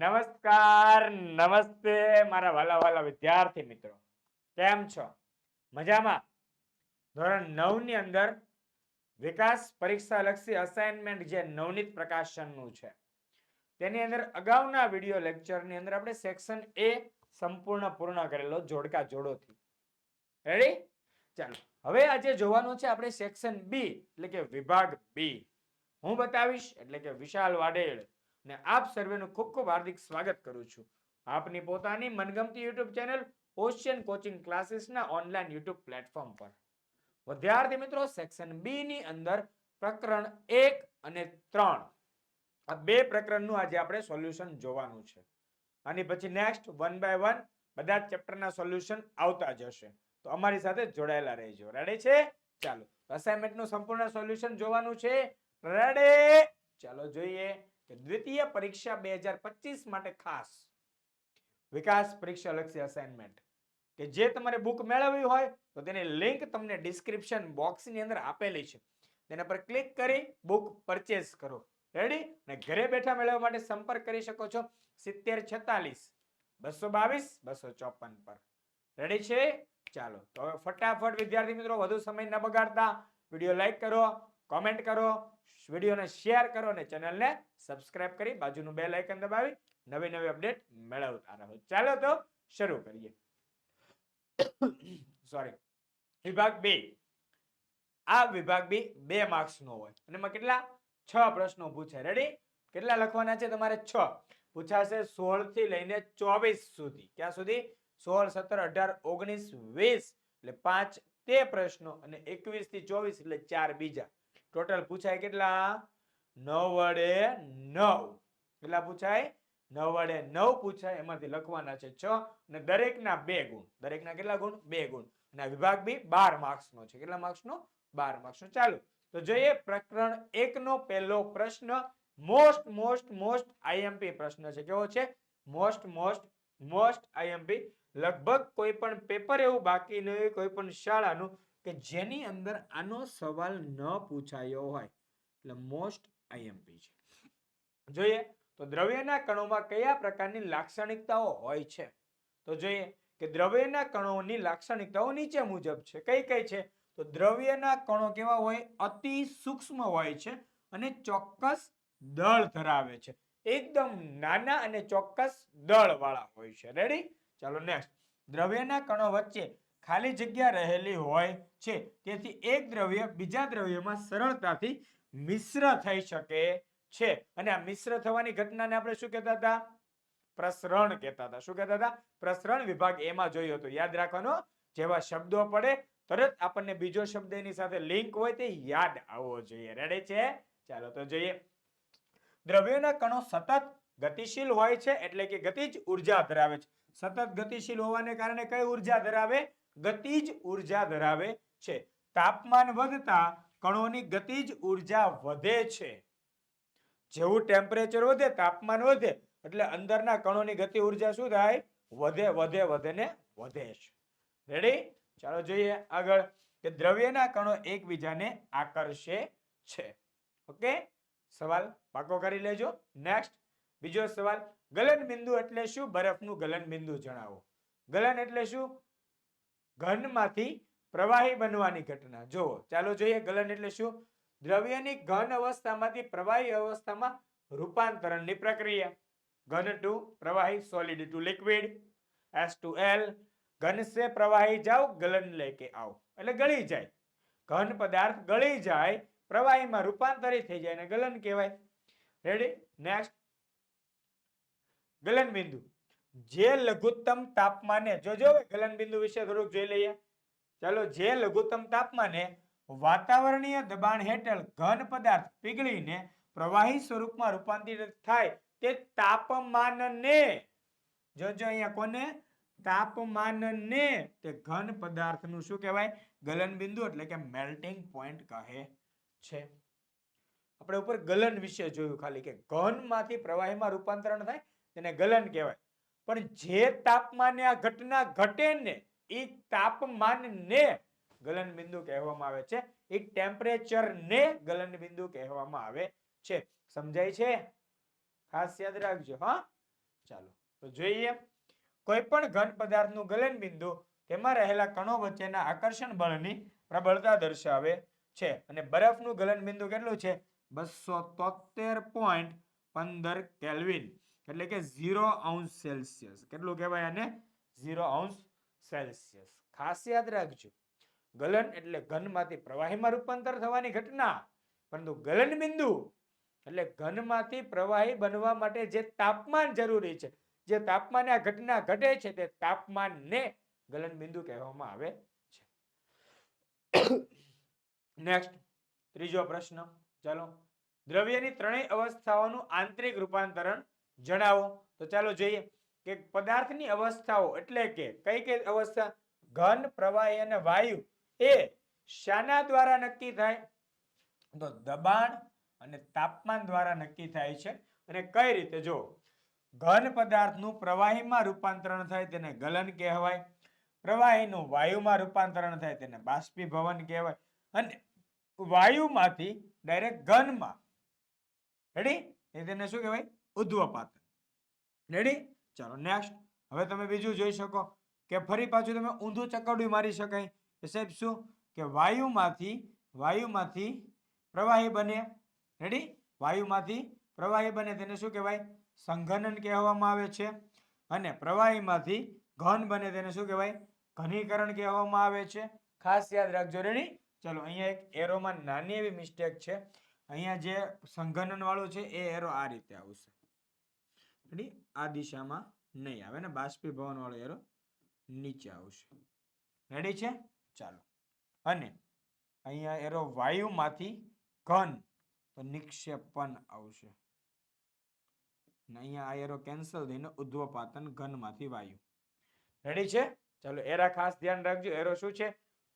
નમસ્કાર, નમસ્તે મારા વાલા વાલા વિદ્યાર્થી મિત્રો. કેમ છો? મજામાં? ધોરણ નવની અંદર વિકાસ પરીક્ષા લક્ષી અસાઇનમેન્ટ જે નવનીત પ્રકાશનનું છે, તેની અંદર અગાઉના વીડિયો લેક્ચરની અંદર આપણે સેક્શન એ સંપૂર્ણ પૂર્ણ કરેલો જોડકા જોડોથી. રેડી ચાલો. હવે આજે જોવાનું છે આપણે સેક્શન બી એટલે કે વિભાગ બી હું બતાવીશ, એટલે કે વિશાલ વાડેડ. ને આપ સર્વેનું ખૂબ ખૂબ હાર્દિક સ્વાગત કરું છું. આપની પોતાની મનગમતી યુટ્યુબ ચેનલ ઓશિયન કોચિંગ ક્લાસીસના ઓનલાઈન યુટ્યુબ પ્લેટફોર્મ પર. વિદ્યાર્થી મિત્રો, સેક્શન બી ની અંદર પ્રકરણ એક અને ત્રણ. આ બે પ્રકરણનું આજે આપણે સોલ્યુશન જોવાનું છે. અને પછી નેક્સ્ટ, વન બાય વન, બધા જ ચેપ્ટરના સોલ્યુશન આવતા જશે તો અમારી સાથે જોડાયેલા રહેજો. રેડી છે? ચાલો. અસાઇનમેન્ટનું સંપૂર્ણ સોલ્યુશન જોવાનું છે. રેડી ચાલો, જોઈએ. કે દ્વિતીય પરીક્ષા બે હજાર પચીસ માટે ખાસ વિકાસ પરીક્ષા લક્ષી અસાઇનમેન્ટ કે જે તમારે બુક મેળવવી હોય, તો તેની લિંક તમને ડિસ્ક્રિપ્શન બોક્સની અંદર આપેલી છે. તેના પર ક્લિક કરી બુક પરચેસ કરો. રેડી અને ઘરે બેઠા મેળવવા માટે સંપર્ક કરી શકો છો સિત્તેર છેતાલીસ, બસો બાવીસ, બસો ચોપન પર. રેડી છે? ચાલો. તો હવે ફટાફટ વિદ્યાર્થી મિત્રો, વધુ સમય ન બગાડતા. વીડિયો લાઈક કરો કોમેન્ટ કરો. વિડીયોને શેર કરો અને ચેનલને સબસ્ક્રાઇબ કરી બાજુનું બે લાઇકન દબાવી નવી નવી અપડેટ મેળવતા રહો. ચાલો તો શરૂ કરીએ. સોરી વિભાગ બે. આ વિભાગ બી બે માર્ક્સ નો હોય. અને એમાં કેટલા? છ પ્રશ્નો પૂછે. રેડી કેટલા લખવાના છે તમારે છ? પૂછાશે સોળથી લઈને ચોવીસ સુધી. ક્યાં સુધી? સોળ, સત્તર, અઢાર, ઓગણીસ, વીસ. એટલે પાંચ તે પ્રશ્નો અને એકવીસથી ચોવીસ એટલે ચાર બીજા. ટોટલ પૂછાય કેટલા? નવ વડે નવ. કેટલા પૂછાય? નવ વડે નવ પૂછાય. એમાંથી લખવાના છે છ અને દરેકના બે ગુણ. દરેકના કેટલા ગુણ? બે ગુણ. અને વિભાગ બી બાર માર્ક્સ નો છે. કેટલા માર્ક્સ નો બાર માર્ક્સ નો ચાલો, તો જોઈએ પ્રકરણ એક નો પહેલો પ્રશ્ન. મોસ્ટ મોસ્ટ મોસ્ટ આઈએમપી પ્રશ્ન છે. કેવો છે? Most most most IMP. લગભગ કોઈ પણ પેપર એવું બાકી નહીં, કોઈ પણ શાળાનું કે જેની અંદર આનો સવાલ ન પૂછાયો હોય. એટલે મોસ્ટ આઈએમપી છે. જોઈએ, તો દ્રવ્યના કણોમાં કયા પ્રકારની લાક્ષણિકતાઓ હોય છે? તો જોઈએ કે દ્રવ્યના કણોની લાક્ષણિકતાઓ નીચે મુજબ છે. કઈ કઈ છે? તો દ્રવ્યના કણો કેવા હોય? અતિ સૂક્ષ્મ હોય છે અને ચોક્કસ દળ ધરાવે છે. એકદમ નાના અને ચોક્કસ દળ વાળા હોય છે. રેડી ચાલો નેક્સ્ટ દ્રવ્યના કણો વચ્ચે ખાલી જગ્યા રહેલી હોય છે. તેથી એક દ્રવ્ય બીજા દ્રવ્યમાં સરળતાથી મિશ્ર થઈ શકે છે. અને આ મિશ્ર થવાની ઘટનાને આપણે શું કહેતા હતા? પ્રસરણ કહેતા હતા. શું કહેતા હતા? પ્રસરણ વિભાગ એમાં જોયું હતું. યાદ રાખવાનો, જેવા શબ્દો પડે, તરત આપણને બીજો શબ્દ એની સાથે લિંક હોય તે યાદ આવવો જોઈએ. રેડે છે? ચાલો તો જોઈએ. દ્રવ્યના કણો સતત ગતિશીલ હોય છે, એટલે કે ગતિજ ઊર્જા ધરાવે છે. સતત ગતિશીલ હોવાને કારણે કઈ ઊર્જા ધરાવે? ગતિજ ઊર્જા ધરાવે છે. તાપમાન વધતા કણોની ગતિજ ઊર્જા વધે છે. જેવું ટેમ્પરેચર વધે, તાપમાન વધે, એટલે અંદરના કણોની ગતિ ઊર્જા શું થાય? વધે વધે વધે ને વધે છે. રેડી ચાલો જોઈએ આગળ કે દ્રવ્યના કણો એકબીજાને આકર્ષે છે. ઓકે સવાલ પાકો કરી લેજો. નેક્સ્ટ બીજો સવાલ. ગલન બિંદુ એટલે શું? બરફનું ગલન બિંદુ જણાવો. ગલન એટલે શું? ઘનમાંથી પ્રવાહી બનવાની ઘટના. જુઓ, ચાલો જોઈએ ગલન એટલે શું? દ્રવ્યની ઘન અવસ્થામાંથી પ્રવાહી અવસ્થામાં રૂપાંતરણની પ્રક્રિયા. ઘન ટુ પ્રવાહી solid to liquid S to L ઘન સે પ્રવાહી, જાઓ ગલન લેકે આવો. એટલે ગળી જાય. ઘન પદાર્થ ગળી જાય, પ્રવાહીમાં રૂપાંતરિત થઈ જાય અને ગલન કહેવાય. રેડી નેક્સ્ટ ગલન બિંદુ. જે લઘુત્તમ તાપમાને જોજો હવે ગલન બિંદુ વિશે થોડુંક જોઈ લઈએ. ચાલો, જે લઘુત્તમ તાપમાને વાતાવરણીય દબાણ હેઠળ ઘન પદાર્થ પીગળીને પ્રવાહી સ્વરૂપમાં રૂપાંતરિત થાય તે તાપમાનને જોજો અહીંયા કોને? તાપમાનને, તે ઘન પદાર્થનું શું કહેવાય? ગલન બિંદુ એટલે કે મેલ્ટિંગ પોઈન્ટ કહે છે. આપણે ઉપર ગલન વિશે જોયું ખાલી કે ઘનમાંથી પ્રવાહીમાં રૂપાંતરણ થાય, તેને ગલન કહેવાય. પણ જે તાપમાને આ ઘટના ઘટે ને, એ તાપમાનને ગલન બિંદુ કહેવામાં આવે છે. એ ટેમ્પરેચર ને ગલન બિંદુ કહેવામાં આવે છે. સમજાય છે? ખાસ યાદ રાખજો, હા? ચાલો, તો જોઈએ. કોઈ પણ ઘન પદાર્થનું ગલન બિંદુ તેમાં રહેલા કણો વચ્ચેના આકર્ષણ બળની પ્રબળતા દર્શાવે છે. અને બરફનું ગલન બિંદુ કેટલું છે? બસો તોતેર પોઈન્ટ પંદર કેલ્વિન. એટલે કે ઝીરો અંશ સેલ્સિયસ. કેટલું કહેવાય આને? ઝીરો અંશ સેલ્સિયસ. ખાસ યાદ રાખજો. ગલન એટલે ઘનમાંથી પ્રવાહીમાં રૂપાંતર થવાની ઘટના. પરંતુ ગલન બિંદુ એટલે ઘનમાંથી પ્રવાહી બનવા માટે જે તાપમાન જરૂરી છે, જે તાપમાને આ ઘટના ઘટે છે તે તાપમાનને ગલન બિંદુ કહેવામાં આવે છે. નેક્સ્ટ ત્રીજો પ્રશ્ન. ચાલો. દ્રવ્યની ત્રણેય અવસ્થાઓનું આંતરિક રૂપાંતરણ જણાવો. તો ચાલો જોઈએ કે પદાર્થની અવસ્થાઓ એટલે કે કઈ કઈ અવસ્થા? ઘન, પ્રવાહી અને વાયુ. એ શાના દ્વારા નક્કી થાય? તો દબાણ અને તાપમાન દ્વારા નક્કી થાય છે. અને કઈ રીતે? જો ઘન પદાર્થનું પ્રવાહીમાં રૂપાંતરણ થાય તેને ગલન કહેવાય. પ્રવાહીનું વાયુમાં રૂપાંતરણ થાય તેને બાષ્પીભવન કહેવાય. અને વાયુમાંથી ડાયરેક્ટ ઘનમાં. રેડી એ તેને શું કહેવાય? ઉદ્ધવપાતન રેડી ચાલો નેક્સ્ટ હવે તમે બીજું જોઈ શકો કે ફરી પાછું તમે ઊંધું ચકરડું મારી શકાય. કે સાહેબ શું? કે વાયુમાંથી વાયુમાંથી પ્રવાહી બને. રેડી વાયુમાંથી પ્રવાહી બને તેને શું કહેવાય? સંઘનન કહેવામાં આવે છે. અને પ્રવાહીમાંથી ઘન બને તેને શું કહેવાય? ઘનીકરણ કહેવામાં આવે છે. ખાસ યાદ રાખજો રેડી ચલો, અહીંયા એક એરોમાં નાની એવી મિસ્ટેક છે. અહીંયા જે સંઘનન વાળું છે, એ એરો આ રીતે આવશે. રેડી? આ દિશામાં નહીં આવે ને બાષ્પીભવન વાળો એરો નીચે આવશે. રેડી છે? ચાલો. અને અહીંયા એરો વાયુમાંથી ઘન તો નિક્ષેપન આવશે. અહીંયા આ એરો કેન્સલ થઈને ઉદ્ધવપાતન ઘનમાંથી વાયુ. રેડી છે? ચાલો, એરા ખાસ ધ્યાન રાખજો. એરો શું છે?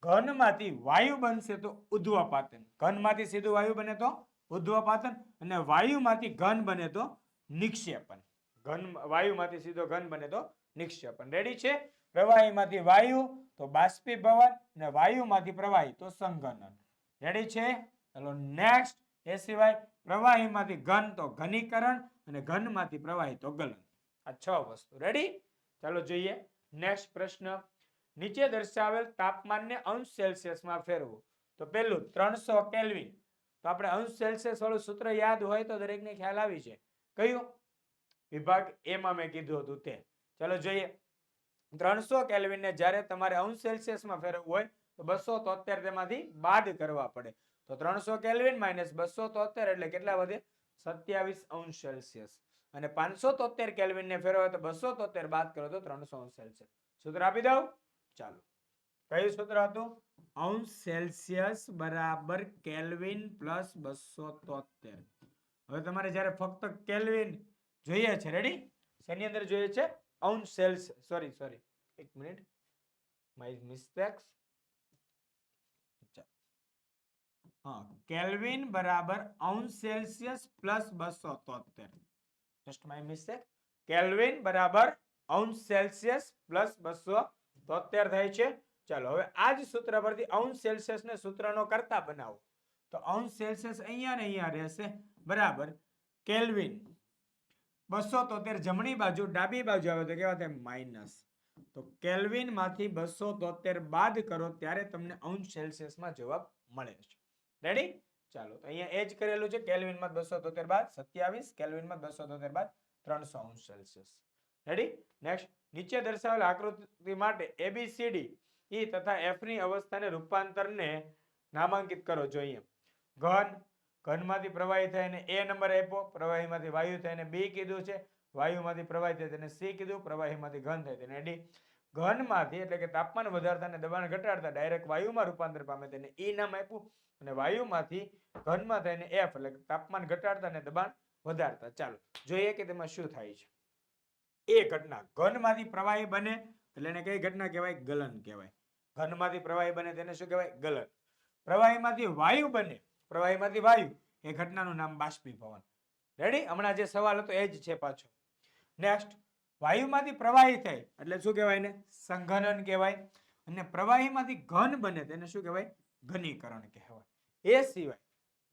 ઘનમાંથી વાયુ બનશે તો ઉદ્ધવપાતન ઘનમાંથી સીધું વાયુ બને તો ઉદ્ધવપાતન અને વાયુમાંથી ઘન બને તો નિક્ષેપણ ઘન વાયુમાંથી સીધો ઘન બને તો નિક્ષેપણ. રેડી છે? પ્રવાહીમાંથી વાયુ, તો બાષ્પીભવન અને વાયુમાંથી પ્રવાહી, તો સંઘનન. રેડી છે? ચાલો નેક્સ્ટ એ સિવાય પ્રવાહીમાંથી ઘન, તો ઘનીકરણ અને ઘનમાંથી પ્રવાહી, તો ગલન. આ છ વસ્તુ. રેડી ચાલો જોઈએ. નેક્સ્ટ પ્રશ્ન. નીચે દર્શાવેલ તાપમાનને અંશ સેલ્સિયસમાં ફેરવો. તો પહેલું, ત્રણસો કેલ્વિન. તો આપણે અંશ સેલ્સિયસ વાળું સૂત્ર યાદ હોય તો દરેકને ખ્યાલ આવી છે કયું? વિભાગ એમાં મેં કીધું હતું તે ચાલો જોઈએ. ત્રણસો કેલ્વિનને જ્યારે તમારે અંશ સેલ્સિયસમાં ફેરવવું હોય, તો બસો તોતેર તેમાંથી બાદ કરવા પડે. તો ત્રણસો કેલ્વિન માઇનસ બસો તોતેર એટલે કેટલા વધે? સત્યાવીસ અંશ સેલ્સિયસ. અને પાંચસો તોતેર કેલ્વિનને ફેરવો તો બસો તોતેર બાદ કરો તો ત્રણસો અંશ સેલ્સિયસ. સૂત્ર આપી દઉં? ચાલો. કયું સૂત્ર હતું? અંશ સેલ્સિયસ બરાબર કેલ્વિન પ્લસ બસો તોતેર. હવે તમારે જ્યારે ફક્ત કેલ્વિન જોઈએ છે. રેડી શેની અંદર જોઈએ છે? અંશ સેલ્સ સોરી સોરી એક મિનિટ. માય મિસ્ટેક્સ હા કેલ્વિન બરાબર અંશ સેલ્સિયસ પ્લસ બસો તોતેર. જસ્ટ માય મિસ્ટેક કેલ્વિન બરાબર અંશ સેલ્સિયસ પ્લસ બસો તોતેર થાય છે. ચાલો, હવે આ જ સૂત્ર પરથી અંશ સેલ્સિયસ ને સૂત્રનો કરતા બનાવો. તો અંશ સેલ્સિયસ અહીંયા ને અહીંયા રહેશે. બરાબર. કેલ્વિન બસો તોતેર જમણી બાજુ, ડાબી બાજુ આવે તો કેવા થાય માઇનસ તો કેલ્વિનમાંથી બસો તોતેર બાદ કરો ત્યારે તમને અંશ સેલ્સિયસમાં જવાબ મળે છે. રેડી ચાલો, તો અહીંયા એ જ કરેલું છે. કેલ્વિનમાં બસો તોતેર બાદ સત્યાવીસ, કેલ્વિનમાં બસો તોતેર બાદ ત્રણસો અંશ સેલ્સિયસ. રેડી નેક્સ્ટ નીચે દર્શાવેલ આકૃતિ માટે એબીસીડી ઈ તથા એફની અવસ્થાને રૂપાંતરને નામાંકિત કરો. જોઈએ. ઘન ઘનમાંથી પ્રવાહી થાય એને એ નંબર આપ્યો, પ્રવાહીમાંથી વાયુ થાય એને બી કીધું છે. વાયુમાંથી પ્રવાહી થાય તેને સી કીધું, પ્રવાહીમાંથી ઘન થાય તેને ડી. ઘનમાંથી એટલે કે તાપમાન વધારતા અને દબાણ ઘટાડતા ડાયરેક્ટ વાયુમાં રૂપાંતર પામે તેને ઈ નામ આપ્યું અને વાયુમાંથી ઘનમાં થઈને એફ એટલે તાપમાન ઘટાડતા અને દબાણ વધારતા. ચાલો, જોઈએ કે તેમાં શું થાય છે. એ ઘટના, ઘનમાંથી પ્રવાહી બને એટલે એને કઈ ઘટના કહેવાય? ગલન કહેવાય. ઘનમાંથી પ્રવાહી બને તેને શું કહેવાય? ગલન. પ્રવાહીમાંથી વાયુ બને પ્રવાહીમાંથી વાયુ, એ ઘટનાનું નામ બાષ્પીભવન રેડી હમણાં જે સવાલ હતો, એ જ છે પાછો. નેક્સ્ટ વાયુમાંથી પ્રવાહી થાય, એટલે શું કહેવાય ને સંઘનન કહેવાય. અને પ્રવાહીમાંથી ઘન બને તેને શું કહેવાય? ઘનીકરણ કહેવાય. એ સિવાય,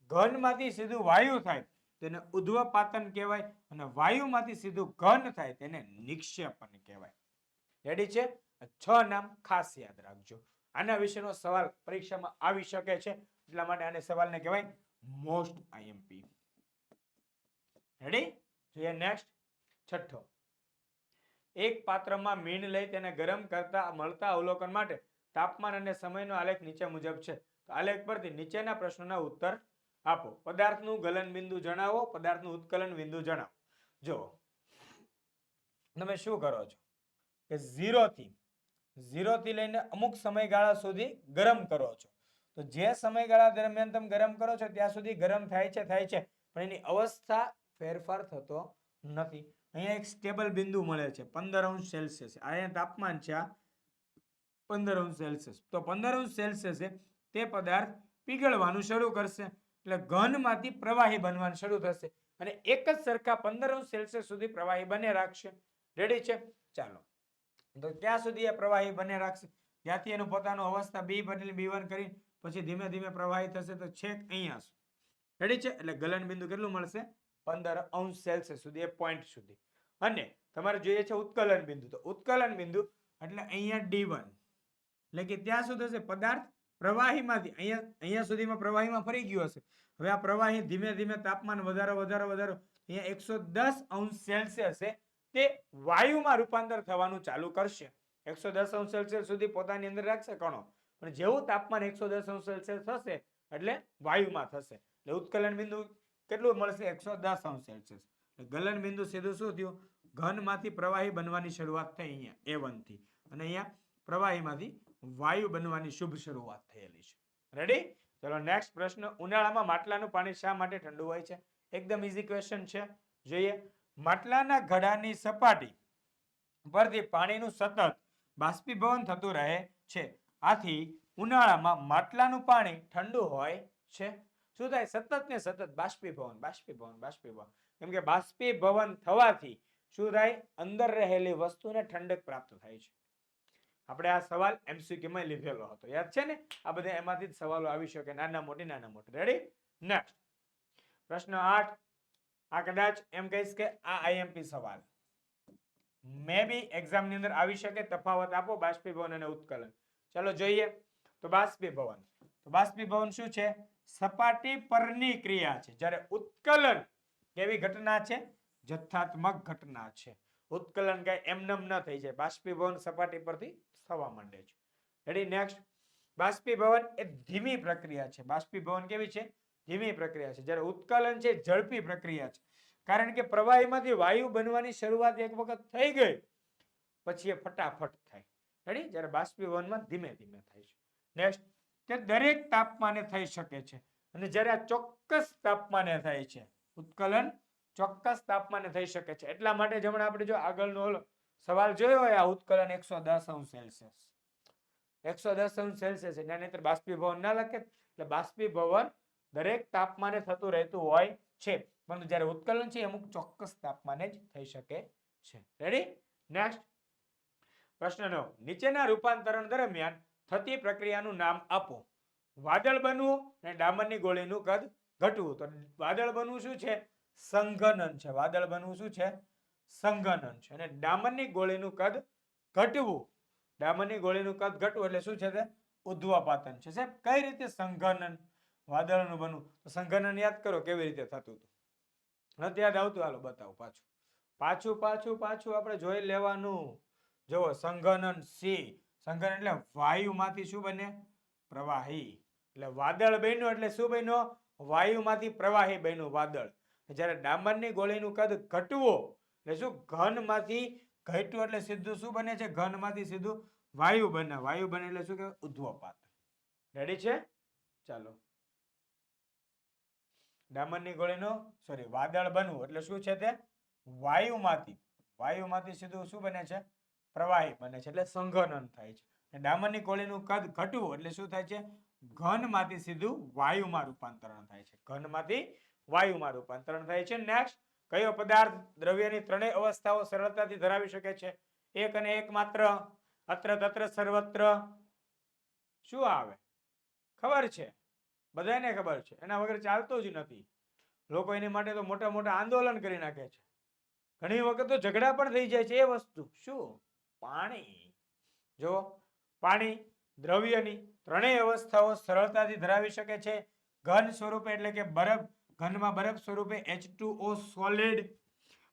ઘનમાંથી સીધું વાયુ થાય તેને ઉદ્વપાતન કહેવાય. અને વાયુમાંથી સીધું ઘન થાય તેને નિક્ષેપણ કહેવાય. રેડી છે? છ નામ ખાસ યાદ રાખજો. આના વિશેનો સવાલ પરીક્ષામાં આવી શકે છે. એટલા માટે આને સવાલને કહેવાય મોસ્ટ આઈએમપી રેડી જોઈએ નેક્સ્ટ છઠ્ઠો. એક પાત્રમાં મીણ લઈ તેને ગરમ કરતા મળતા અવલોકન માટે તાપમાન અને સમયનો આલેખ નીચે મુજબ છે. તો આલેખ પરથી નીચેના પ્રશ્નોના ઉત્તર આપો. પદાર્થનું ગલન બિંદુ જણાવો, પદાર્થનું ઉત્કલન બિંદુ જણાવો. જો, તમે શું કરો છો? કે ઝીરોથી ઝીરો થી લઈને અમુક સમયગાળા સુધી ગરમ કરો છો. તો જે સમયગાળા દરમિયાન તમે ગરમ કરો છો, ત્યાં સુધી ગરમ થાય છે થાય છે. પણ એની અવસ્થા ફેરફાર થતો નથી. અહીંયા એક સ્ટેબલ બિંદુ મળે છે, પંદર અંશ સેલ્સિયસ. અહીંયા તાપમાન છે, આ પંદર અંશ સેલ્સિયસ. તો પંદર અંશ સેલ્સિયસે તે પદાર્થ પીગળવાનું શરૂ કરશે, એટલે ઘનમાંથી પ્રવાહી બનવાનું શરૂ થશે. અને એક જ સરખા પંદર અંશ સેલ્સિયસ સુધી પ્રવાહી બને રાખશે. રેડી છે? ચાલો. તો ક્યાં સુધી એ પ્રવાહી બને રાખશે. ત્યાંથી એનું પોતાનું અવસ્થા બી બદલી બી વન કરી પછી ધીમે ધીમે પ્રવાહી થશે તો છેક અહીંયા રેડી છે? એટલે ગલન બિંદુ કેટલું મળશે? પંદર અંશ સેલ્સિયસ સુધી એ પોઈન્ટ સુધી. અને તમારે જોઈએ છે ઉત્કલન બિંદુ. તો ઉત્કલન બિંદુ એટલે અહીંયા ડી એટલે કે ત્યાં શું થશે? પદાર્થ પ્રવાહીમાંથી. અહીંયા અહીંયા સુધીમાં પ્રવાહીમાં ફરી ગયો હશે. હવે આ પ્રવાહી ધીમે ધીમે તાપમાન વધારો વધારો વધારો. અહીંયા એકસો દસ અંશ સેલ્સિયસે તે વાયુમાં રૂપાંતર થવાનું ચાલુ કરશે. એકસો દસ અંશ સેલ્સિયસ સુધી પોતાની અંદર રાખશે. કણો પણ જેવું તાપમાન એકસો દસ અંશ થશે એટલે વાયુમાં થશે. એટલે ઉત્કલન બિંદુ કેટલું મળશે? એકસો દસ અંશ ગલન બિંદુ સીધું શું થયું? ઘનમાંથી પ્રવાહી બનવાની શરૂઆત થઈ અહીંયા એ વનથી અને અહીંયા પ્રવાહીમાંથી વાયુ બનવાની શુભ શરૂઆત થયેલી છે. રેડી ચલો નેક્સ્ટ પ્રશ્ન. ઉનાળામાં માટલાનું પાણી શા માટે ઠંડુ હોય છે? એકદમ ઇઝી ક્વેશ્ચન છે. જોઈએ. માટલાના ઘડાની સપાટી પરથી પાણીનું સતત બાષ્પીભવન થતું રહે છે. આથી ઉનાળામાં માટલાનું પાણી ઠંડુ હોય છે. શું થાય? સતત ને સતત બાષ્પીભવન બાષ્પીભવન બાષ્પીભવન. કેમ કે બાષ્પીભવન થવાથી શું થાય? અંદર રહેલી વસ્તુને ઠંડક પ્રાપ્ત થાય છે. આપણે આ સવાલ એમસીક્યુમાં લીધેલો હતો. યાદ છે ને? આ બધા એમાંથી જ સવાલો આવી શકે. નાના મોટી નાના મોટી. રેડી નેક્સ્ટ પ્રશ્ન આઠ. આ કદાચ એમ કહીશ કે આ આઈએમપી સવાલ. મે બી એક્ઝામની અંદર આવી શકે. તફાવત આપો. બાષ્પીભવન અને ઉત્કલન. ચલો જોઈએ. તો બાષ્પીભવન તો બાષ્પીભવન શું છે? સપાટી પરની ક્રિયા છે. જ્યારે ઉત્કલન કેવી ઘટના છે? જથ્થાત્મક ઘટના છે. ઉત્કલન કઈ એમનેમ ન થઈ જાય. બાષ્પીભવન સપાટી પરથી થવા માંડે છે. રેડી નેક્સ્ટ બાષ્પીભવન એ ધીમી પ્રક્રિયા છે. બાષ્પીભવન કેવી છે? ધીમી પ્રક્રિયા છે. જ્યારે ઉત્કલન છે, ઝડપી પ્રક્રિયા છે. કારણ કે પ્રવાહીમાંથી વાયુ બનવાની શરૂઆત એક વખત થઈ ગઈ. પછી એ ફટાફટ થાય. રેડી જ્યારે બાષ્પીભવનમાં ધીમે ધીમે થાય છે. નેક્સ્ટ તે દરેક તાપમાને થઈ શકે છે. અને જ્યારે આ ચોક્કસ તાપમાને થાય છે, ઉત્કલન ચોક્કસ તાપમાને થઈ શકે છે. એટલા માટે જમણે આપણે જો આગળનો સવાલ જોયો હોય, આ ઉત્કલન એકસો દસ અંશ સેલ્સિયસ. એકસો દસ અંશ સેલ્સિયસ એના નહીતર બાષ્પીભવન ના લખે. એટલે બાષ્પીભવન દરેક તાપમાને થતું રહેતું હોય છે. પરંતુ જ્યારે ઉત્કલન છે, એ અમુક ચોક્કસ તાપમાને જ થઈ શકે છે. રેડી નેક્સ્ટ પ્રશ્ન નવ નીચેના રૂપાંતરણ દરમિયાન થતી પ્રક્રિયાનું નામ આપો. વાદળ બનવું અને ડામરની ગોળીનું કદ ઘટવું. તો વાદળ બનવું શું છે? સંઘનન છે. વાદળ બનવું શું છે? સંઘનન છે. અને ડામરની ગોળીનું કદ ઘટવું. ડામરની ગોળીનું કદ ઘટવું એટલે શું છે તે? ઉદ્વાપાતન છે. સાહેબ, કઈ રીતે સંઘનન, વાદળનું બનવું? તો સંઘનન યાદ કરો કેવી રીતે થતું હતું. નથી યાદ આવતું? હાલો બતાવો પાછું. પાછું પાછું પાછું આપણે જોઈ લેવાનું. જુઓ, સંઘનન સી. સંઘન એટલે વાયુમાંથી શું બને? પ્રવાહી. એટલે વાદળ બન્યું એટલે શું બન્યો? વાયુમાંથી પ્રવાહી બન્યું, વાદળ. જ્યારે ડામરની ગોળીનું કદ ઘટવો, એટલે શું? ઘનમાંથી ઘટ્યું એટલે સીધું શું બને છે? ઘનમાંથી સીધું વાયુ બને. વાયુ બને એટલે શું કે ઉધ્વપાત રેડી છે? ચાલો. ડામરની ગોળીનો સોરી વાદળ બનવું એટલે શું છે તે? વાયુમાંથી. વાયુમાંથી સીધું શું બને છે? પ્રવાહી બને છે, એટલે સંઘનન થાય છે. અને ડામરની કોળીનું કદ ઘટવું એટલે શું થાય છે? ઘનમાંથી સીધું વાયુમાં રૂપાંતરણ થાય છે. ઘનમાંથી વાયુમાં રૂપાંતરણ થાય છે. નેક્સ્ટ કયો પદાર્થ દ્રવ્યની ત્રણેય અવસ્થાઓ સરળતાથી ધરાવી શકે છે? એક અને એક માત્ર, અત્ર, તત્ર, સર્વત્ર. શું આવે? ખબર છે? બધાને ખબર છે. એના વગર ચાલતું જ નથી. લોકો એની માટે તો મોટા મોટા આંદોલન કરી નાખે છે. ઘણી વખત તો ઝઘડા પણ થઈ જાય છે એ વસ્તુ. શું? પાણી જો પાણી દ્રવ્યની ત્રણેય અવસ્થાઓ સરળતાથી ધરાવી શકે છે. ઘન સ્વરૂપે એટલે કે બરફ, ઘનમાં બરફ સ્વરૂપે H2O સોલિડ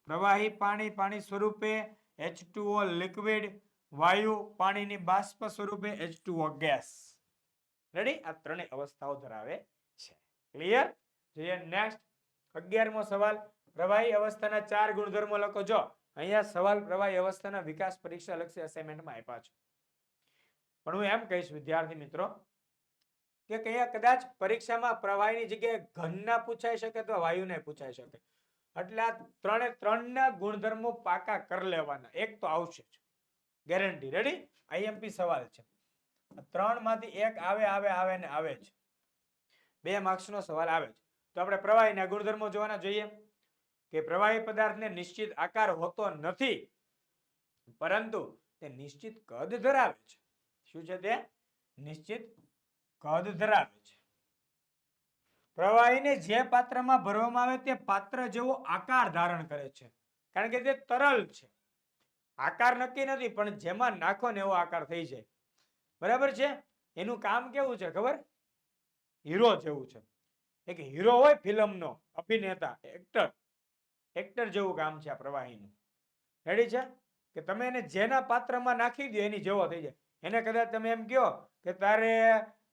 પ્રવાહી પાણી પાણી સ્વરૂપે H2O લિક્વિડ વાયુ પાણીની બાષ્પ સ્વરૂપે H2O ગેસ રેડી આ ત્રણેય અવસ્થાઓ ધરાવે છે. ક્લિયર જોઈએ નેક્સ્ટ અગિયારમો સવાલ. પ્રવાહી અવસ્થાના ચાર ગુણધર્મો લખો, જો. અહીંયા સવાલ પ્રવાહી અવસ્થાના વિકાસ પરીક્ષા લક્ષી અસાઇનમેન્ટમાં આપ્યા છે. પણ હું એમ કહીશ, વિદ્યાર્થી મિત્રો, કે કયા કદાચ પરીક્ષામાં પ્રવાહીની જગ્યાએ ઘનના પૂછાઈ શકે અથવા વાયુને પૂછાઈ શકે. એટલે આ ત્રણે ત્રણના ગુણધર્મો પાકા કરી લેવાના. એક તો આવશે જ. ગેરંટી રેડી આઈએમપી સવાલ છે. ત્રણમાંથી એક આવે આવે આવે ને આવે જ. બે માર્ક્સ નો સવાલ આવે છે તો આપણે પ્રવાહીના ગુણધર્મો જોવાના જોઈએ. કે પ્રવાહી પદાર્થને નિશ્ચિત આકાર હોતો નથી, પરંતુ તે નિશ્ચિત કદ ધરાવે છે. શું છે તે? નિશ્ચિત કદ ધરાવે છે. પ્રવાહીને જે પાત્રમાં ભરવામાં આવે તે પાત્ર જેવો આકાર ધારણ કરે છે. કારણ કે તે તરલ છે. આકાર નક્કી નથી, પણ જેમાં નાખો ને એવો આકાર થઈ જાય. બરાબર છે? એનું કામ કેવું છે ખબર? હીરો જેવું છે. એક હીરો હોય ફિલ્મનો અભિનેતા એક્ટર એક્ટર જેવું કામ છે આ પ્રવાહીનું. રેડી છે? કે તમે એને જેના પાત્રમાં નાખી દો એની જેવો થઈ જાય. એને કદાચ તમે એમ કહો કે તારે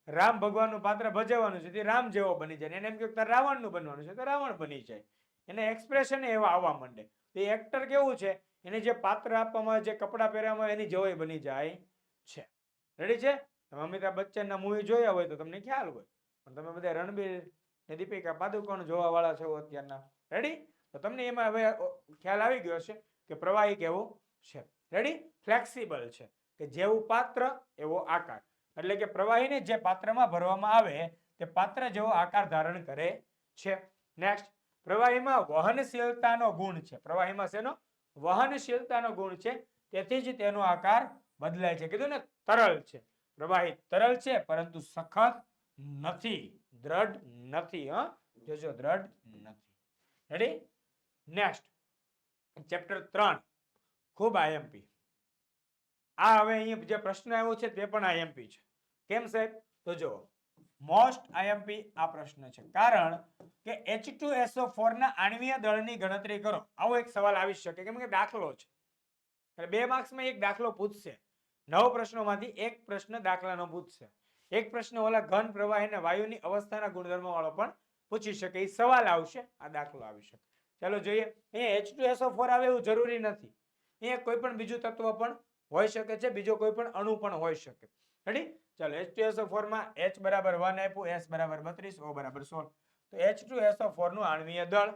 રામ ભગવાનનું પાત્ર ભજવવાનું છે, તે રામ જેવો બની જાય. એને એમ કહો તારે રાવણનું બનવાનું છે, તો રાવણ બની જાય. એને એક્સપ્રેશન એવા આવવા માંડે. તો એ એક્ટર કેવું છે? એને જે પાત્ર આપવામાં જે કપડાં પહેરવામાં આવે, એની જેવો બની જાય છે. રેડી છે? તમે અમિતાભ બચ્ચનના મૂવી જોયા હોય તો તમને ખ્યાલ હોય. પણ તમે બધા રણબીર ને દીપિકા પાદુકોણ જોવા વાળા છો અત્યારના. રેડી તો તમને એમાં હવે ખ્યાલ આવી ગયો છે કે પ્રવાહી કેવો છે. રેડી ફ્લેક્સિબલ છે. કે જેવું પાત્ર, એવો આકાર. એટલે કે પ્રવાહીને જે પાત્રમાં ભરવામાં આવે, તે પાત્ર જેવો આકાર ધારણ કરે છે. નેક્સ્ટ પ્રવાહીમાં વહનશીલતાનો ગુણ છે. પ્રવાહીમાં શેનો? વહનશીલતાનો ગુણ છે. તેથી જ તેનો આકાર બદલાય છે. કીધું ને, તરલ છે. પ્રવાહી તરલ છે, પરંતુ સખત નથી. દ્રઢ નથી, હા. જોજો, દ્રઢ નથી. રેડી નેક્સ્ટ ચેપ્ટર ત્રણ ખૂબ આઈએમપી આ હવે અહીંયા જે પ્રશ્ન આવ્યો છે તે પણ આઈએમપી છે. કેમ સાહેબ? તો જુઓ. મોસ્ટ આઈએમપી આ પ્રશ્ન છે. કારણ કે H2SO4 ના આણ્વીય દળની ગણતરી કરો. આવો એક સવાલ આવી શકે. કેમ કે દાખલો છે. બે માર્ક્સમાં એક દાખલો પૂછશે. નવ પ્રશ્નોમાંથી એક પ્રશ્ન દાખલાનો પૂછશે. એક પ્રશ્ન ઓલા ઘન પ્રવાહી અને વાયુની અવસ્થાના ગુણધર્મો વાળો પણ પૂછી શકે. એ સવાલ આવશે. આ દાખલો આવી શકે. ચાલો જોઈએ. અહીંયા H2SO4 આવે એવું જરૂરી નથી. અહીંયા કોઈ પણ બીજું તત્વ પણ હોઈ શકે છે, બીજો કોઈ પણ અણુ પણ હોઈ શકે. રેડી ચાલો H2SO4 માં એચ બરાબર વન આપ્યું એસ બરાબર બત્રીસ ઓ બરાબર સોળ. તો H2SO4 નું આણ્વીય દળ.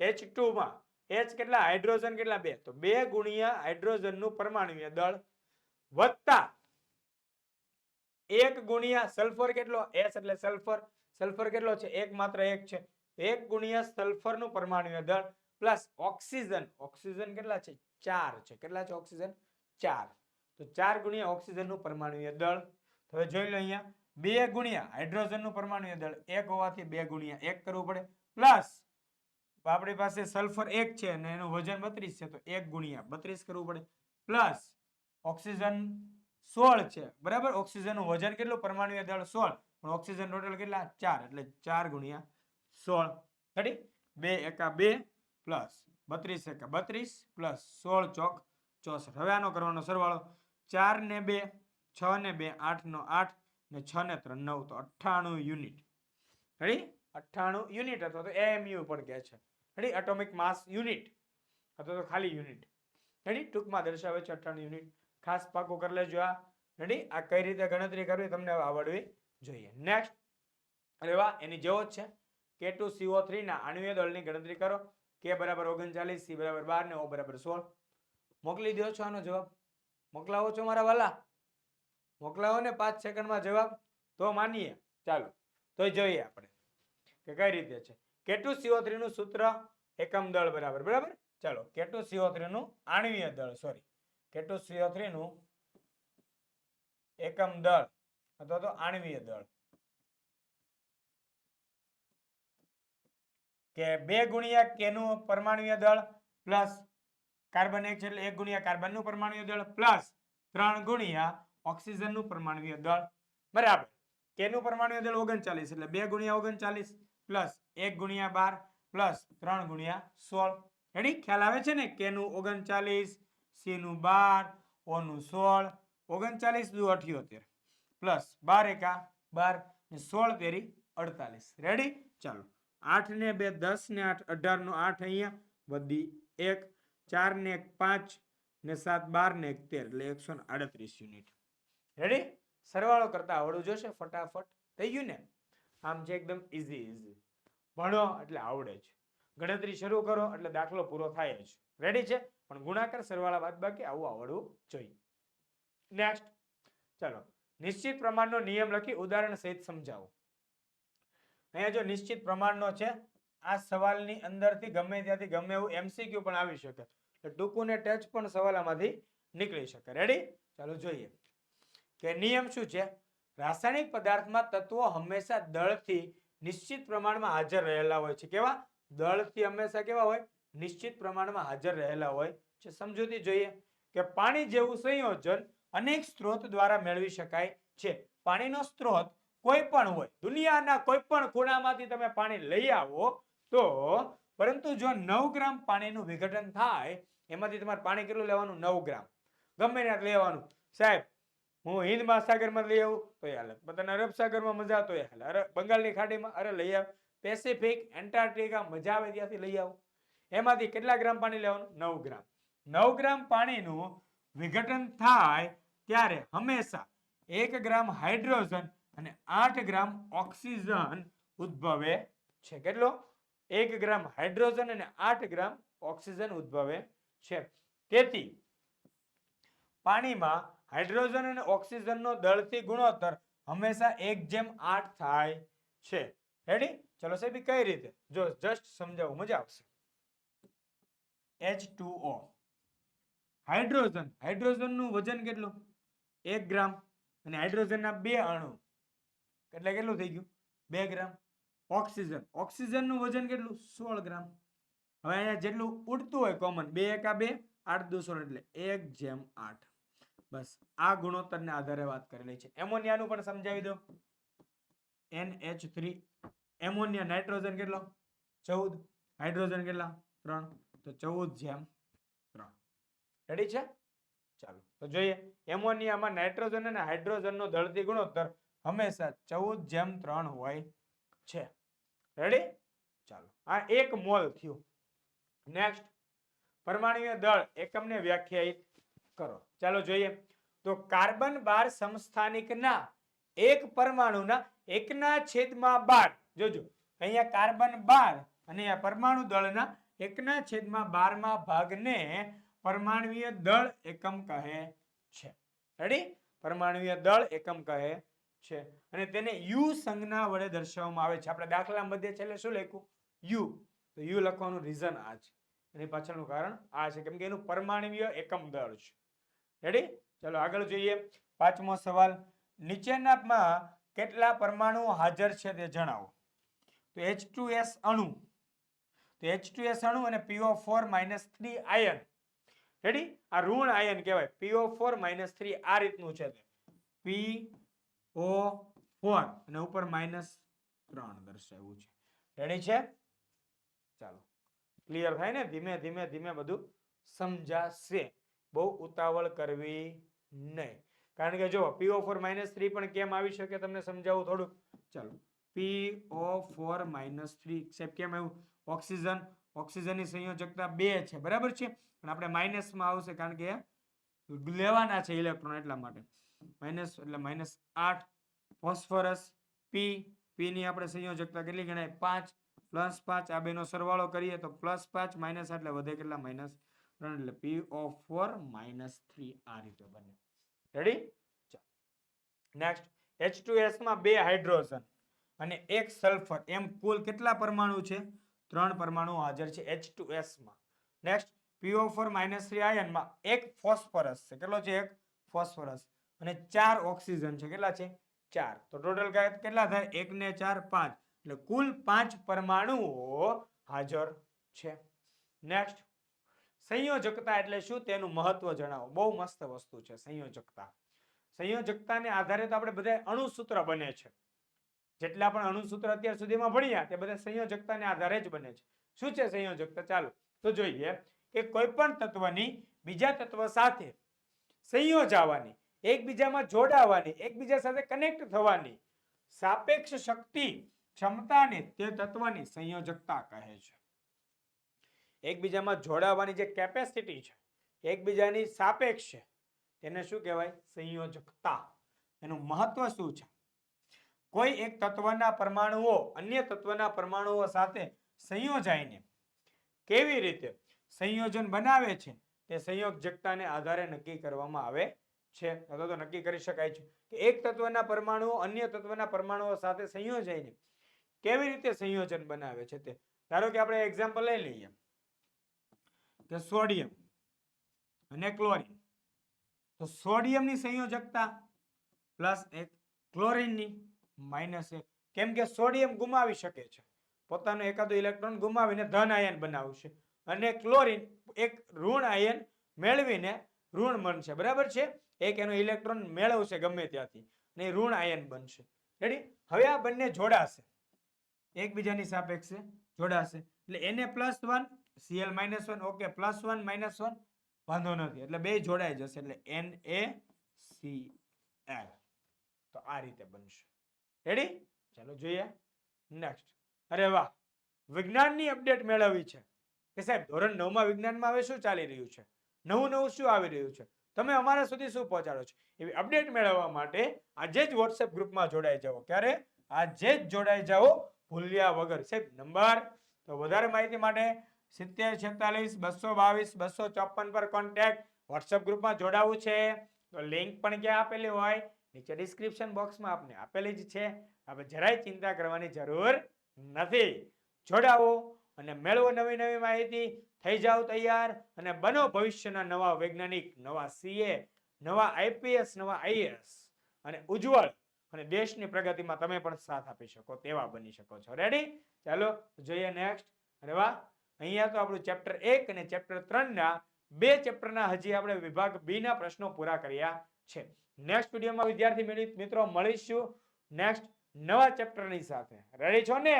H2 માં એચ કેટલા? હાઇડ્રોજન કેટલા? બે. તો બે ગુણ્યા હાઇડ્રોજનનું પરમાણુય દળ વત્તા એક ગુણ્યા સલ્ફર કેટલો? એસ એટલે સલ્ફર. સલ્ફર કેટલો છે? એક માત્ર એક છે. એક ગુણ્યા સલ્ફરનું પરમાણુય દળ પ્લસ ઓક્સિજન ઓક્સિજન કેટલા છે? ચાર છે. કેટલા છે ઓક્સિજન ચાર. તો ચાર ગુણ્યા ઓક્સિજનનું પરમાણુય દળ હવે જોઈ લો અહીંયા. બે ગુણ્યા હાઇડ્રોજનનું પરમાણુય દળ એક હોવાથી બે ગુણ્યા એક કરવું પડે. પ્લસ આપણી પાસે સલ્ફર એક છે અને એનું વજન બત્રીસ છે. તો એક ગુણ્યા બત્રીસ કરવું પડે. પ્લસ ઓક્સિજન સોળ છે. બરાબર? ઓક્સિજનનું વજન કેટલું? પરમાણુય દળ સોળ. પણ ઓક્સિજન ટોટલ કેટલા? ચાર. એટલે ચાર ગુણ્યા સોળ. રેડી બે એકા બે પ્લસ બત્રીસ એકા બત્રીસ પ્લસ સોળ ચોક ચોસઠ. હવે આનો કરવાનો સરવાળો ચાર ને બે, છ ને બે, આઠ નો આઠ ને છ ને ત્રણ, નવ. તો અઠ્ઠાણું યુનિટ. રેડી અઠ્ઠાણું યુનિટ અથવા તો એએમયુ પણ કહે છે. રેડી એટોમિક માસ યુનિટ અથવા તો ખાલી યુનિટ રેડી ટૂંકમાં દર્શાવે છે અઠ્ઠાણું યુનિટ. ખાસ પાકું કરી લેજો આ. રેડી આ કઈ રીતે ગણતરી કરવી તમને આવડવી જોઈએ. નેક્સ્ટ અરે વાહ, એની જેવો જ છે. કે ટુ સીઓ થ્રી ના આણ્વીય દળની ગણતરી કરો. કે બરાબર ઓગણચાલીસ સી બરાબર બાર ને ઓ બરાબર સોળ. મોકલી દો છો આનો જવાબ? મોકલાવો છો મારા વાલા? મોકલાવો ને પાંચ સેકન્ડમાં જવાબ. તો માનીએ. ચાલો. તો જોઈએ આપણે કે કઈ રીતે છે. કેટુ સીઓ થ્રીનું સૂત્ર એકમ દળ બરાબર બરાબર? ચાલો. કેટુ સીઓ થ્રીનું આણ્વીય દળ સોરી કેટુ સીઓ થ્રી નું એકમ દળ અથવા તો આણવીય દળ. કે બે ગુણ્યા કેનું પરમાણુય દળ પ્લસ કાર્બન એક એટલે એક ગુણ્યા કાર્બનનું પરમાણુય દળ પ્લસ ત્રણ ગુણ્યા ઓક્સિજનનું પરમાણુય દળ. બરાબર. કેનું પરમાણુય દળ ઓગણચાલીસ એટલે બે ગુણ્યા ઓગણચાલીસ પ્લસ એક ગુણ્યા બાર પ્લસ ત્રણ ગુણ્યા સોળ. રેડી ખ્યાલ આવે છે ને? કેનું ઓગણચાલીસ સીનું બાર ઓનું સોળ. ઓગણચાલીસ દુ અઠ્યોતેર. પ્લસ બાર એકા બાર સોળ તેરી અડતાલીસ. રેડી ચાલો. આઠ ને બે દસ ને આઠ અઢાર નો આઠ અહીંયા, વધી એક ચાર ને એક, પાંચ, ને સાત બાર ને એક, તેર, એટલે એકસો ને આડત્રીસ યુનિટ. રેડી સરવાળો કરતા આવડવું જોશે, ફટાફટ. થઈ ગયું ને? આમ છે એકદમ ઇઝી ઇઝી ભણો એટલે આવડે જ. ગણતરી શરૂ કરો એટલે દાખલો પૂરો થાય જ. રેડી છે? પણ ગુણાકાર સરવાળા બાદ બાકી આવું આવડવું જોઈએ. નેક્સ્ટ ચાલો. નિશ્ચિત પ્રમાણનો નિયમ લખી ઉદાહરણ સહિત સમજાવો. અહીંયા જો નિશ્ચિત પ્રમાણનો છે, આ સવાલની અંદરથી ગમે ત્યાંથી ગમે એવું એમસીક્યુ પણ આવી શકે. એટલે ટૂંકું ટચ પણ સવાલ આમાંથી નીકળી શકે. રેડી ચાલો જોઈએ. કે નિયમ શું છે? રાસાયણિક પદાર્થમાં તત્વો હંમેશા દળથી નિશ્ચિત પ્રમાણમાં હાજર રહેલા હોય છે. કેવા? દળથી હંમેશા કેવા હોય? નિશ્ચિત પ્રમાણમાં હાજર રહેલા હોય છે. સમજૂતી જોઈએ કે પાણી જેવું સંયોજન અનેક સ્ત્રોત દ્વારા મેળવી શકાય છે. પાણીનો સ્ત્રોત કોઈ પણ હોય, દુનિયાના કોઈ પણ ખૂણામાંથી તમે પાણી લઈ આવો, તો પરંતુ જો નવ ગ્રામ પાણીનું વિઘટન થાય, એમાંથી તમારે પાણી કેટલું લેવાનું? નવ ગ્રામ. ગમે ત્યાં લેવાનું. સાહેબ, હું હિન્દ મહાસાગરમાં લઈ આવું, તો એ હાલે. બધાને અરબ સાગરમાં મજા તો એ હાલ. અરે, બંગાળની ખાડીમાં, અરે લઈ આવ. પેસિફિક એન્ટાર્ટિકા મજા આવે ત્યાંથી લઈ આવો. એમાંથી કેટલા ગ્રામ પાણી લેવાનું? નવ ગ્રામ. નવ ગ્રામ પાણીનું વિઘટન થાય ત્યારે હંમેશા એક ગ્રામ હાઇડ્રોજન અને આઠ ગ્રામ ઓક્સિજન ઉદ્ભવે છે. કેટલો? એક ગ્રામ હાઇડ્રોજન અને આઠ ગ્રામ ઓક્સિજન ઉદ્ભવે છે. તેથી પાણીમાં હાઇડ્રોજન અને ઓક્સિજનનો દળથી ગુણોત્તર હંમેશા એક જેમ આઠ થાય છે. રેડી ચલો સાહેબ કઈ રીતે? જો જસ્ટ સમજાવું, મજા આવશે. H2O હાઇડ્રોજન, હાઇડ્રોજનનું વજન કેટલું? એક ગ્રામ. અને હાઇડ્રોજનના બે અણુ. એટલે કેટલું થઈ ગયું? બે ગ્રામ. ઓક્સિજન. ઓક્સિજનનું વજન કેટલું? સોળ ગ્રામ. હવે અહીંયા જેટલું ઉડતું હોય કોમન બે એકા બે, આઠ દુ સોળ એટલે એક જેમ આઠ. બસ, આ ગુણોત્તરને આધારે વાત કરેલી છે. એમોનિયાનું પણ સમજાવી દો. N H three. Ammonia nitrogen કેટલો? ચૌદ. હાઇડ્રોજન કેટલા? ત્રણ. તો ચૌદ જેમ ત્રણ. રેડી છે? ચાલો. તો જોઈએ. એમોનિયામાં નાઇટ્રોજન અને હાઇડ્રોજનનો દળતી ગુણોત્તર. હંમેશા ચૌદ જેમ ત્રણ હોય છે. રેડી ચાલો. આ એક મોલ થયું. નેક્સ્ટ પરમાણુય દળ એકમને વ્યાખ્યાયિત કરો. ચાલો જોઈએ. તો કાર્બન બાર સમસ્થાનિકના એક પરમાણુના એકના છેદમાં બાર. જોજો. અહીંયા કાર્બન બાર અને આ પરમાણુ દળના એકના છેદમાં બારમાં ભાગને પરમાણુય દળ એકમ કહે છે. રેડી પરમાણુય દળ એકમ કહે છે. અને તેને યુ સંજ્ઞા વડે દર્શાવવામાં આવે છે. આપણે દાખલા મધ્ય છેલ્લે શું લખ્યું? યુ. તો યુ લખવાનું રીઝન આ છે. એની પાછળનું કારણ આ છે. કેમ કે એનું પરમાણવીય એકમ દળ છે. રેડી ચલો આગળ જોઈએ. પાંચમો સવાલ. નીચેનામાં કેટલા પરમાણુઓ હાજર છે તે જણાવો. તો એચ ટુ એસ અણુ. તો એચ ટુ એસ અણુ અને PO four minus three ion ready આ ઋણ આયન કહેવાય. પીઓ ફોર માઇનસ થ્રી આ રીતનું છે તે. પી ઓ ફોર અને ઉપર માઇનસ ત્રણ દર્શાવ્યું છે. રેડી છે? ચાલો. ક્લિયર થાય ને? ધીમે ધીમે ધીમે બધું સમજાશે. બહુ ઉતાવળ કરવી નહીં. કારણ કે જો પીઓ ફોર માઇનસ થ્રી પણ કેમ આવી શકે તમને સમજાવું થોડું ચાલો. P O four minus three સાહેબ કેમ આવ્યું? ઓક્સિજન ઓક્સિજનની સંયોજકતા બે છે. બરાબર છે? પણ આપણે માઇનસમાં આવશે કારણ કે લેવાના છે ઇલેક્ટ્રોન એટલા માટે. માઇનસ એટલે માઇનસ આઠ, ફોસ્ફરસ પી પી ની આપણે સંયોજકતા કેટલી ગણાય? પાંચ. પ્લસ પાંચ, આ બેનો સરવાળો કરીએ તો પ્લસ પાંચ માઇનસ એટલે વધે કેટલા? માઇનસ ત્રણ, એટલે P of four minus three આ રીતે બને. રેડી નેક્સ્ટ એચ ટુ એસમાં બે હાઇડ્રોજન અને એક સલ્ફર. એમ કુલ કેટલા પરમાણુ છે? ત્રણ પરમાણુ હાજર છે H two એસમાં next PO four minus three આયનમાં એક ફોસ્ફરસ છે. કેટલો છે? એક ફોસ્ફરસ. અને ચાર ઓક્સિજન છે. કેટલા છે? ચાર. તો ટોટલ કેટલા થાય? એક ને ચાર પાંચ. એટલે કુલ પાંચ પરમાણુઓ હાજર છે. નેક્સ્ટ સંયોજકતા એટલે શું? તેનું મહત્વ જણાવો. બહુ મસ્ત વસ્તુ છે સંયોજકતા. સંયોજકતાને આધારે તો આપણે બધા અણુસૂત્ર બને છે. જેટલા પણ અણુસૂત્ર અત્યાર સુધીમાં ભણ્યા, તે બધા સંયોજકતાને આધારે જ બને છે. શું છે સંયોજકતા? ચાલો, તો જોઈએ કે કોઈ પણ તત્વની બીજા તત્વ સાથે સંયોજાવાની એકબીજામાં જોડાવાની, એકબીજા સાથે કનેક્ટ થવાની. સાપેક્ષ શક્તિ, ક્ષમતાને તે તત્વની સંયોજકતા કહે છે. એકબીજામાં જોડાવાની જે કેપેસિટી છે, એકબીજાની સાપેક્ષ છે, તેને શું કહેવાય? સંયોજકતા. એનું મહત્વ શું છે? કોઈ એક તત્વના પરમાણુઓ, અન્ય તત્વના પરમાણુઓ સાથે સંયોજાઈને કેવી રીતે સંયોજન બનાવે છે, તે સંયોજકતાને આધારે નક્કી કરવામાં આવે છે. અથવા તો નક્કી કરી શકાય છે કે એક તત્વના પરમાણુઓ અન્ય તત્વના પરમાણુઓ સાથે સંયોજાઈને કેવી રીતે સંયોજન બનાવે છે તે. ધારો કે આપણે એક્ઝામ્પલ લઈ લઈએ. કે સોડિયમ અને ક્લોરિન તો સોડિયમની સંયોજકતા પ્લસ એક ક્લોરીનની માઇનસ એક. કેમ કે સોડિયમ ગુમાવી શકે છે. પોતાનો એકાદો ઇલેક્ટ્રોન ગુમાવીને ધન આયન બનાવશે. અને ક્લોરિન એક ઋણ આયન મેળવીને ઋણ બનશે. બરાબર છે? એક એનો ઇલેક્ટ્રોન મેળવશે ગમે ત્યાંથી અને ઋણ આયન બનશે. રેડી હવે આ બંને જોડાશે. એકબીજાની સાપેક્ષે જોડાશે. એટલે એને plus one CL minus one okay plus one minus one વાંધો નથી. એટલે બે જોડાઈ જશે. એટલે એન એ સી એલ તો આ રીતે બનશે. રેડી ચાલો જોઈએ. નેક્સ્ટ અરે વાહ! વિજ્ઞાનની અપડેટ મેળવવી છે. કે સાહેબ, ધોરણ નવમાં વિજ્ઞાનમાં હવે શું ચાલી રહ્યું છે? નવું નવું શું આવી રહ્યું છે? તમે અમારા સુધી શું પહોંચાડો છો? એવી અપડેટ મેળવવા માટે આજે જ વોટ્સએપ ગ્રુપમાં જોડાઈ જાઓ. ક્યારે? આજે જ જોડાઈ જાઓ ભૂલ્યા વગર. સાહેબ, નંબર? તો વધારે માહિતી માટે સિત્તેર, છેતાલીસ, બસો બાવીસ, બસો ચોપન પર કોન્ટેક્ટ વોટ્સએપ ગ્રુપમાં જોડાવું છે. તો લિંક પણ ક્યાં આપેલી હોય? નીચે ડિસ્ક્રિપ્શન બોક્સમાં આપને આપેલી જ છે. આપણે જરાય ચિંતા કરવાની જરૂર નથી. જોડાવો. અને મેળવો નવી નવી માહિતી. થઈ જાઓ તૈયાર અને બનો ભવિષ્યના નવા વૈજ્ઞાનિક, નવા સીએ નવા આઈપીએસ નવા આઈએસ અને ઉજ્જવળ અને દેશની પ્રગતિમાં તમે પણ સાથ આપી શકો તેવા બની શકો છો. રેડી ચાલો, જોઈએ નેક્સ્ટ અરે વાહ! અહીંયા તો આપણું ચેપ્ટર એક અને ચેપ્ટર ત્રણના બે ચેપ્ટરના હજી આપણે વિભાગ બી ના પ્રશ્નો પૂરા કર્યા છે. નેક્સ્ટ વિડીયોમાં વિદ્યાર્થી મિત્રો મળીશું. નેક્સ્ટ નવા ચેપ્ટરની સાથે. રેડી છો ને?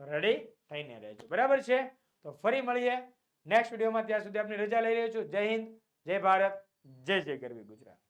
રેડી થઈને રહેજો. બરાબર છે? તો ફરી મળીએ. નેક્સ્ટ વિડીયોમાં ત્યાં સુધી આપની રજા લઈ રહ્યો છું. જય હિન્દ, જય ભારત, જય જય ગરવી ગુજરાત.